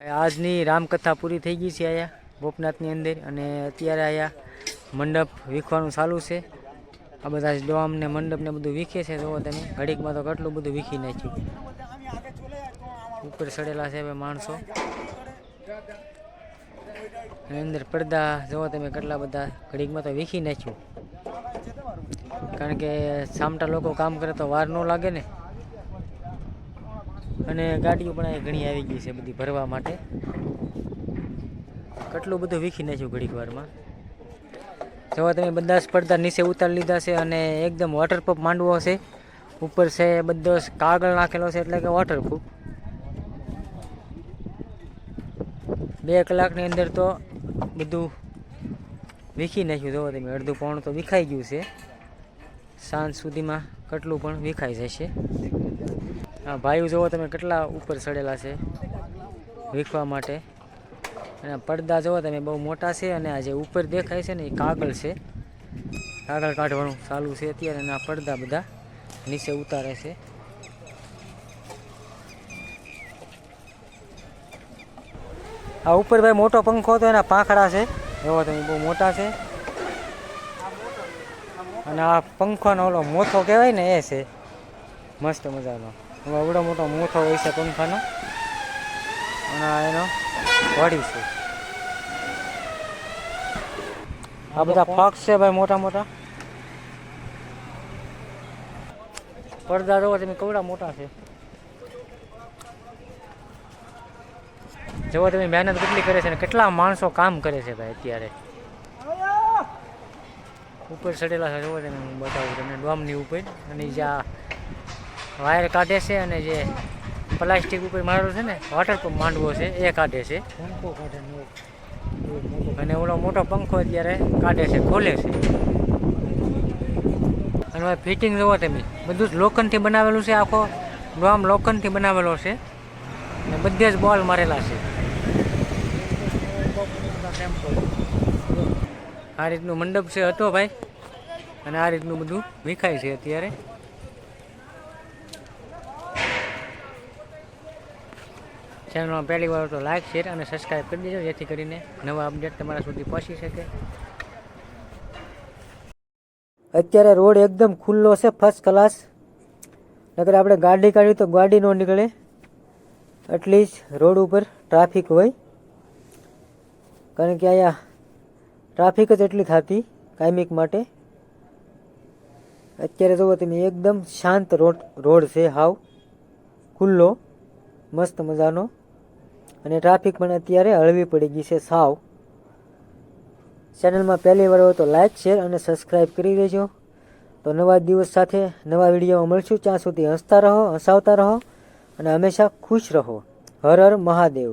આજની રામકથા પૂરી થઈ ગઈ છે અહીંયા ગોપનાથની અંદર. અને અત્યારે અહીંયા મંડપ વીખવાનું ચાલુ છે. આ બધા ડોમ ને મંડપ ને બધું વીખે છે. જોવો તમે, ઘડીકમાં તો કેટલું બધું વીખી નાખ્યું. ઉપર ચડેલા છે માણસો. અંદર પડદા, જોવો તમે કેટલા બધા, ઘડીકમાં તો વીખી નાખ્યું. કારણ કે સામટા લોકો કામ કરે તો વાર ન લાગે ને. અને ગાડીઓ પણ અહીં ઘણી આવી ગઈ છે બધી ભરવા માટે. કેટલું બધું વીખી નાખ્યું ઘડીક વારમાં. જોવા તમે બધા સ્પર્ધા નીચે ઉતારી લીધા છે અને એકદમ વોટરપ્રૂફ માંડવો છે. ઉપર છે બધો કાગળ નાખેલો છે એટલે કે વોટરપ્રૂફ બે કલાકની અંદર તો બધું વીખી નાખ્યું. જોવો તમે, અડધું પોણું તો વિખાઈ ગયું છે. સાંજ સુધીમાં કેટલું પણ વિખાઈ જશે. આ ભાઈઓ જોવો તમે કેટલા ઉપર ચડેલા છે વીખવા માટે. અને પડદા જોવો તમે, બહુ મોટા છે અને આ જે ઉપર દેખાય છે ને, એ કાગળ છે. કાગળ કાઢવાનું ચાલુ છે અત્યારે અને આ પડદા બધા નીચે ઉતારે છે. આ ઉપર ભાઈ મોટો પંખો હતો, એના પાંખડા છે. એવો તમે, બહુ મોટા છે. અને આ પંખોનો ઓલો મોથો કહેવાય ને, એ છે. મસ્ત મજાનો. હવે આવડો મોટો મોથો હોય છે પંખાનો. અને એનો વડી છે. આ બધા પાક છે ભાઈ મોટા મોટા. પડદા જોવો તમે કવડા મોટા છે. જોવો તમે મહેનત કેટલી કરે છે ને કેટલા માણસો કામ કરે છે ભાઈ અત્યારે. ઉપર ચડેલા છે જોવો તમે હું બતાવું તમને ડોમની ઉપર. અને જે આ વાયર કાઢે છે અને જે પ્લાસ્ટિક ઉપર મારેલું છે ને વોટરપ્રૂફ માંડવો છે એ કાઢે છે. અને ઓલો મોટો પંખો અત્યારે કાઢે છે ખોલે છે. અને હવે ફિટિંગ જોવો તમે. બધું જ લોખંડથી બનાવેલું છે આખો. ડોમ લોખંડથી બનાવેલો છે. અને બધે જ બોલ મારેલા છે. આ રીતનું મંડપ છે હતો ભાઈ. અને આ રીતનું બધું વિખાય છે અત્યારે. ચેનલમાં પહેલી વાર તો લાઈક શેર અને સબસ્ક્રાઈબ કરી દેજો, જેથી કરીને નવા અપડેટ તમારા સુધી પહોંચી શકે. અત્યારે રોડ એકદમ ખુલ્લો છે ફર્સ્ટ ક્લાસ નકર આપણે ગાડી કાઢી તો ગાડી ન નીકળે. એટલીસ્ટ રોડ ઉપર ટ્રાફિક હોય. કારણ કે અહીંયા ટ્રાફિક જ એટલી થતી કાયમિક માટે. અત્યારે જુઓ તમે, એકદમ શાંત રોડ રોડ છે હાવ. ખુલ્લો, મસ્ત મજાનો. અને ટ્રાફિક પણ અત્યારે હળવી પડી ગઈ છે સાવ. ચેનલમાં પહેલી વાર હોય તો લાઇક શેર અને સબસ્ક્રાઈબ કરી દેજો. તો નવા દિવસ સાથે નવા વિડીયોમાં મળશું. ત્યાં સુધી હસતા રહો, હસાવતા રહો અને હંમેશા ખુશ રહો. હર હર મહાદેવ.